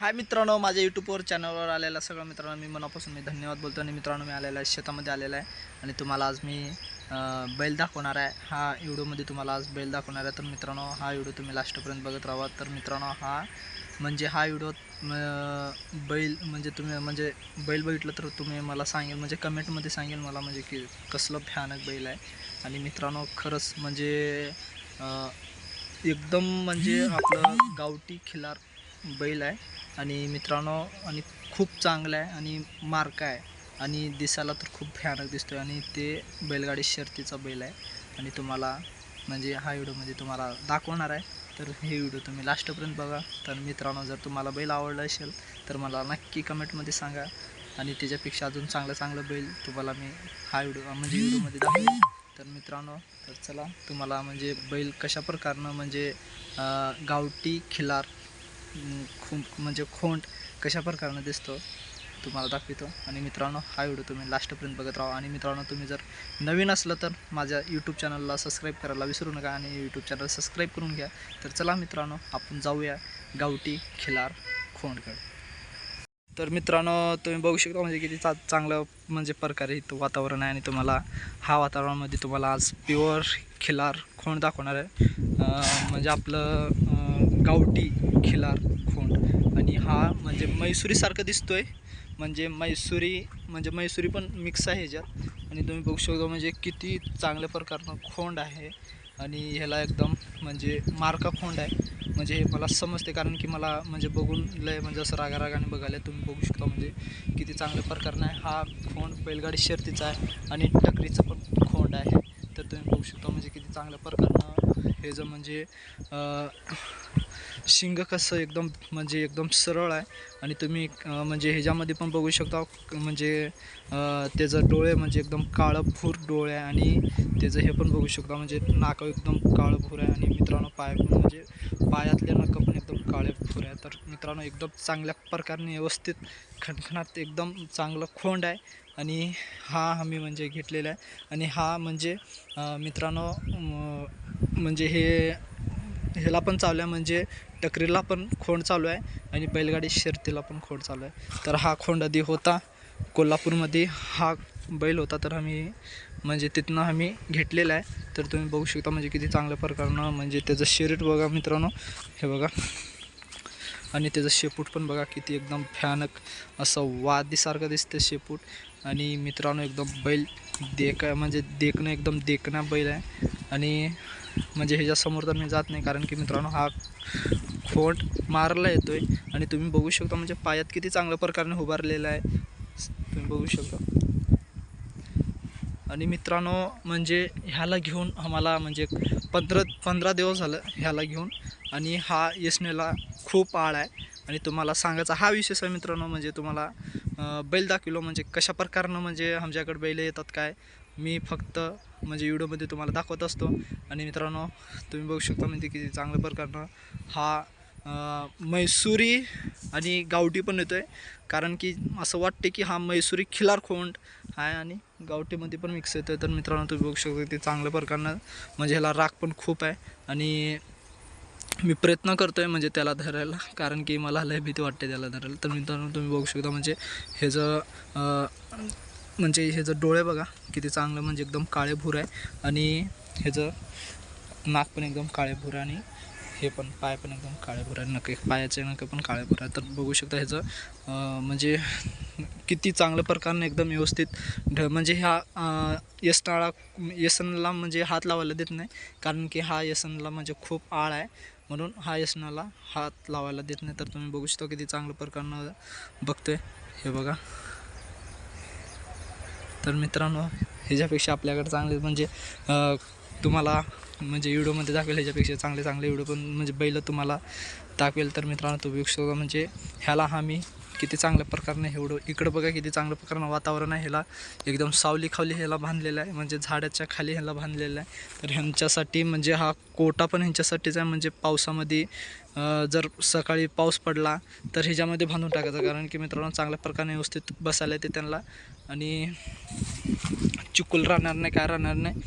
हाय मित्रांनो माझ्या यूट्यूबवर चॅनलवर आलेल्या सगळ्या मित्रांनो मी मनापासून मी धन्यवाद बोलतो आणि मित्रांनो मी आलेला आहे शेतामध्ये आलेला आहे. आणि तुम्हाला आज मी बैल दाखवणार आहे. हा व्हिडिओमध्ये तुम्हाला आज बैल दाखवणार आहे. तर मित्रांनो हा व्हिडिओ तुम्ही लास्टपर्यंत बघत राहा. तर मित्रांनो हा म्हणजे हा व्हिडिओ बैल म्हणजे तुम्ही म्हणजे बैल बघितलं तर तुम्ही मला सांगेल म्हणजे कमेंटमध्ये सांगेल मला म्हणजे की कसलं भयानक बैल आहे. आणि मित्रांनो खरंच म्हणजे एकदम म्हणजे आपलं गावठी खिलार बैल आहे. आणि मित्रांनो आणि खूप चांगला आहे आणि मार्क आहे. आणि दिसायला तर खूप भयानक दिसतो आहे आणि ते बैलगाडी शर्तीचा बैल आहे. आणि तुम्हाला म्हणजे हा व्हिडिओमध्ये म्हणजे तुम्हाला दाखवणार आहे. तर हे व्हिडिओ तुम्ही लास्टपर्यंत बघा. तर मित्रांनो जर तुम्हाला बैल आवडला असेल तर मला नक्की कमेंटमध्ये सांगा. आणि त्याच्यापेक्षा अजून चांगलं चांगलं बैल तुम्हाला मी हा व्हिडिओ म्हणजे व्हिडिओमध्ये दाखवेल तर मित्रांनो तर चला तुम्हाला म्हणजे बैल कशा प्रकारनं म्हणजे गावठी खिलार खूप म्हणजे खोंड कशा प्रकारनं दिसतो तुम्हाला दाखवितो. आणि मित्रांनो हा व्हिडिओ तुम्ही लास्टपर्यंत बघत राहा. आणि मित्रांनो तुम्ही जर नवीन असलं तर माझ्या यूट्यूब चॅनलला सबस्क्राईब करायला विसरू नका आणि यूट्यूब चॅनल सबस्क्राईब करून घ्या. तर चला मित्रांनो आपण जाऊया गावठी खिलार खोंडकडे. तर मित्रांनो तुम्ही बघू शकता म्हणजे किती चा चांगलं म्हणजे प्रकारे इथं वातावरण आहे आणि तुम्हाला हा वातावरणामध्ये तुम्हाला आज प्युअर खिलार खोंड दाखवणार आहे. म्हणजे आपलं गावठी खिलार खोंड. आणि हा म्हणजे मैसुरीसारखं आहे म्हणजे मैसुरी म्हणजे मैसुरी पण मिक्स आहे ह्याच्यात. आणि तुम्ही बघू शकता म्हणजे किती चांगल्या प्रकारनं खोंड आहे. आणि ह्याला एकदम म्हणजे मार्का खोंड आहे. म्हणजे हे मला समजते कारण की मला म्हणजे बघून लय म्हणजे असं रागारागाने बघायला तुम्ही बघू शकता म्हणजे किती चांगल्या प्रकारनं आहे. हा खोंड बैलगाडी शर्तीचा आहे आणि टकरीचं पण खोंड आहे. तर तुम्ही बघू शकता म्हणजे किती चांगल्या प्रकारनं हे जर म्हणजे शिंग कसं एकदम म्हणजे एकदम सरळ आहे. आणि तुम्ही म्हणजे ह्याच्यामध्ये पण बघू शकता म्हणजे त्याचं डोळे म्हणजे एकदम काळंभूर डोळे आहे. आणि त्याचं हे पण बघू शकता म्हणजे नाक एकदम काळंभूर आहे. आणि मित्रांनो पाय पण म्हणजे पायातले नकं पण एकदम काळेभूर आहे. तर मित्रांनो एकदम चांगल्या प्रकारे व्यवस्थित खणखणात एकदम चांगलं खोंड आहे. आणि हा आम्ही म्हणजे घेतलेला आहे. आणि हा म्हणजे मित्रांनो म्हणजे हे ह्याला पण चालू आहे. म्हणजे टकरीला पण खोंड चालू आहे आणि बैलगाडी शर्तीला पण खोंड चालू आहे. तर हा खोंड आधी होता. कोल्हापूरमध्ये हा बैल होता. तर आम्ही म्हणजे तिथनं आम्ही घेतलेला आहे. तर तुम्ही बघू शकता म्हणजे किती चांगल्या प्रकारनं म्हणजे त्याचं शरीर बघा मित्रांनो. हे बघा. आणि त्याचं शेपूट पण बघा किती एकदम भयानक असं वादीसारखं दिसतं शेपूट. आणि मित्रांनो एकदम बैल देक म्हणजे देखणं एकदम देखणा बैल आहे. आणि म्हणजे ह्याच्यासमोर तर मी जात नाही कारण की मित्रांनो हा खोट मारला येतो आहे आणि तुम्ही बघू शकता म्हणजे पायात किती चांगल्या प्रकारे उभारलेला आहे. तुम्ही बघू शकता. आणि मित्रांनो म्हणजे ह्याला घेऊन आम्हाला म्हणजे पंधरा पंधरा दिवस झालं ह्याला घेऊन. आणि हा यशनेला खूप आळ आहे. आणि तुम्हाला सांगायचा हा विशेष आहे मित्रांनो म्हणजे तुम्हाला बैल दाखविलो म्हणजे कशा प्रकारनं म्हणजे आमच्याकडे बैल येतात काय मी फक्त म्हणजे व्हिडिओमध्ये तुम्हाला दाखवत असतो. आणि मित्रांनो तुम्ही बघू शकता म्हणजे किती चांगल्या प्रकारनं हा मैसुरी आणि गावठी पण येतो आहे कारण की असं वाटते की हा मैसुरी खिलार खोंड आहे आणि गावठीमध्ये पण मिक्स येतो आहे तर मित्रांनो तुम्ही बघू शकता ते चांगल्या प्रकारनं म्हणजे ह्याला राग पण खूप आहे. आणि मी प्रयत्न करतो आहे म्हणजे त्याला धरायला कारण की मला लय भीती वाटते त्याला धरायला. तर मित्रांनो तुम्ही बघू शकता म्हणजे ह्याचं म्हणजे ह्याचं डोळे बघा किती चांगलं म्हणजे एकदम काळेभूर आहे. आणि ह्याचं नाक पण एकदम काळेभूर भूर आणि हे पण पाय पण एकदम काळेभूर आहे. नके पायाचे नके पण काळेभूर आहे. तर बघू शकता ह्याचं म्हणजे किती चांगल्या प्रकारने एकदम व्यवस्थित ढ म्हणजे ह्या यसनाळा यशनाळा यशनला म्हणजे हात लावायला देत नाही. कारण की हा यशनला म्हणजे खूप आळ आहे. म्हणून हा यशनाला हात लावायला देत नाही तर तुम्ही बघू शकता किती चांगल्या प्रकारनं बघतोय. हे बघा. तर मित्रांनो ह्याच्यापेक्षा आपल्याकडे चांगले म्हणजे तुम्हाला म्हणजे व्हिडिओमध्ये दाखवेल ह्याच्यापेक्षा चांगले चांगले व्हिडिओ पण म्हणजे बैल तुम्हाला दाखवेल. तर मित्रांनो तो बघू शकता म्हणजे ह्याला हा मी किती चांगल्या प्रकारनं एवढं इकडं बघा किती चांगल्या प्रकारनं वातावरण आहे ह्याला. एकदम सावली खावली ह्याला बांधलेलं आहे. म्हणजे झाडाच्या खाली ह्याला बांधलेलं आहे. तर ह्यांच्यासाठी म्हणजे हा कोटा पण ह्यांच्यासाठीच आहे. म्हणजे पावसामध्ये जर सकाळी पाऊस पडला तर ह्याच्यामध्ये बांधून टाकायचं. कारण की मित्रांनो चांगल्या प्रकारे व्यवस्थित बसायला येते त्यांना. आणि चिकूल राहणार नाही काय राहणार नाही.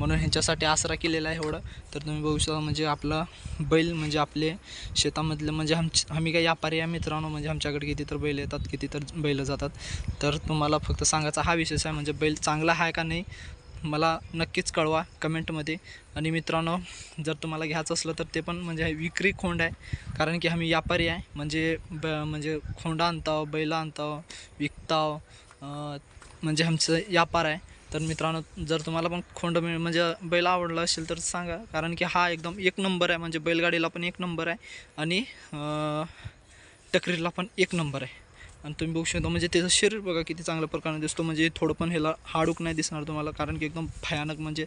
म्हणून ह्यांच्यासाठी आसरा केलेला आहे एवढं. तर तुम्ही बघू शकता म्हणजे आपला बैल म्हणजे आपले शेतामधलं म्हणजे आमची आम्ही काही व्यापारी आहे मित्रांनो म्हणजे आमच्याकडे किती तर बैल येतात किती तर बैल जातात. तर तुम्हाला फक्त सांगायचा हा विशेष आहे म्हणजे बैल चांगला आहे का नाही मला नक्कीच कळवा कमेंटमध्ये. आणि मित्रांनो जर तुम्हाला घ्यायचं असलं तर ते पण म्हणजे विक्री खोंड आहे कारण की आम्ही व्यापारी आहे. म्हणजे ब म्हणजे खोंडा आणतो बैल आणताव विकताव म्हणजे आमचं व्यापार आहे. तर मित्रांनो जर तुम्हाला पण खोंड मिळ म्हणजे बैल आवडला असेल तर सांगा. कारण की हा एकदम एक नंबर आहे. म्हणजे बैलगाडीला पण एक नंबर आहे. आणि टकरीला पण एक नंबर आहे. आणि तुम्ही बघू शकता म्हणजे त्याचं शरीर बघा किती चांगल्या प्रकारे दिसतो. म्हणजे थोडं पण ह्याला हाडूक नाही दिसणार तुम्हाला. कारण की एकदम भयानक म्हणजे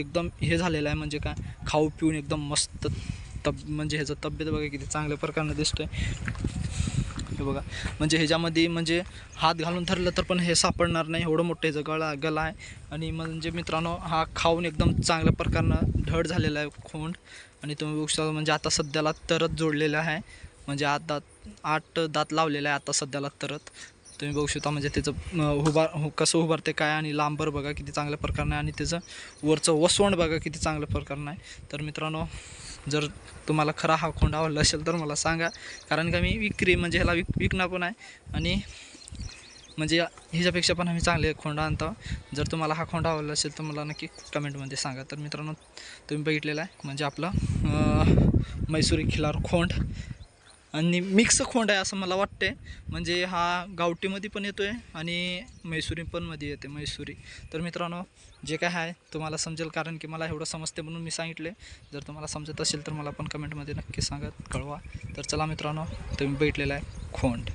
एकदम हे झालेलं आहे. म्हणजे काय खाऊ पिऊन एकदम मस्त तब म्हणजे ह्याचं तब्येत बघा किती चांगल्या प्रकारे आहे हे बघा. म्हणजे ह्याच्यामध्ये म्हणजे हात घालून धरलं तर पण हे सापडणार नाही एवढं मोठं ह्याचं गळा गला आहे. आणि म्हणजे मित्रांनो हा खाऊन एकदम चांगल्या प्रकारनं ढळ झालेला आहे खोंड. आणि तुम्ही बघू शकता म्हणजे आता सध्याला तरत जोडलेलं आहे. म्हणजे आठ दात आठ दात लावलेलं आहे आता सध्याला तरत तुम्ही बघू शकता म्हणजे त्याचं उभार हो, कसं उभारते काय आणि लांबर बघा किती चांगल्या प्रकारनं आहे. आणि त्याचं वरचं वसवण बघा किती चांगल्या प्रकारनं आहे. तर मित्रांनो जर तुम्हाला खरा हा खोंड आवडला असेल तर मला सांगा. कारण का मी विक्री म्हणजे ह्याला विक विकणार पण आहे. आणि म्हणजे ह्याच्यापेक्षा पण आम्ही चांगले खोंडा आणतो. जर तुम्हाला हा खोंडा आवडला असेल तर मला नक्की कमेंटमध्ये सांगा. तर मित्रांनो तुम्ही बघितलेला आहे. म्हणजे आपला मैसुरी खिलार खोंड. आणि मिक्स खोंड आहे असं मला वाटते म्हणजे हा गावठीमध्ये पण येतो आहे आणि मैसुरी पण मध्ये येते मैसुरी. तर मित्रांनो जे काय आहे तुम्हाला समजेल कारण की मला एवढं समजते म्हणून मी सांगितले जर तुम्हाला समजत असेल तर मला पण कमेंटमध्ये नक्की सांगत कळवा. तर चला मित्रांनो तुम्ही बैठलेला आहे खोंड.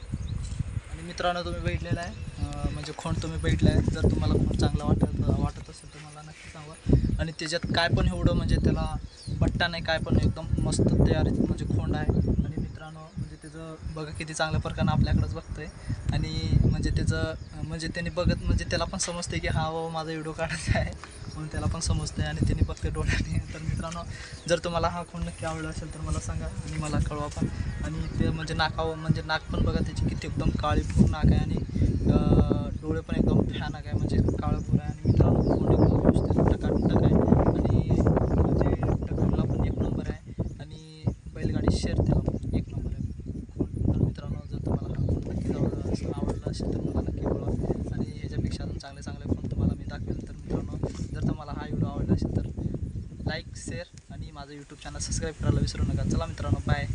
आणि मित्रांनो तुम्ही बैठलेला आहे म्हणजे खोंड तुम्ही बैठला आहे. जर तुम्हाला खोंड चांगला वाटत वाटत असेल तर मला नक्की सांगा. आणि त्याच्यात काय पण एवढं म्हणजे त्याला पट्टा नाही काय पण एकदम मस्त तयार म्हणजे खोंड आहे. आणि मित्रांनो म्हणजे त्याचं बघा किती चांगल्या प्रकारे आपल्याकडंच बघतोय. आणि म्हणजे त्याचं म्हणजे त्याने बघत म्हणजे त्याला पण समजते की हा बाबा माझा व्हिडिओ काढायचा आहे. म्हणून त्याला पण समजते आणि त्यांनी बघते डोळ्याने तर मित्रांनो जर तुम्हाला हा खून नक्की आवडला असेल तर मला सांगा आणि मला कळवा पण. आणि ते म्हणजे नाकावं म्हणजे नाक पण बघा त्याची किती एकदम काळी पूर्ण नाक आहे आणि डोळे पण एकदम भयानक आहे. म्हणजे काळ पूर आहे आणि मित्रांनो खोंड एकदम व्यवस्थित टकाटक आहे आणि म्हणजे टकरला पण एक नंबर आहे आणि बैलगाडी शर्यतीला पण एक नंबर आहे खोंड तर मित्रांनो जर तुम्हाला हा खोंड नक्की आवडला असेल आवडला असेल तर मला नक्की कळवा आणि ह्याच्यापेक्षा अजून चांगले चांगले खोंड दाखवेल तर मित्रांनो जर तुम्हाला हा व्हिडिओ आवडला असेल तर लाईक शेअर आणि माझं यूट्यूब चॅनल सबस्क्राईब करायला विसरू नका. चला मित्रांनो बाय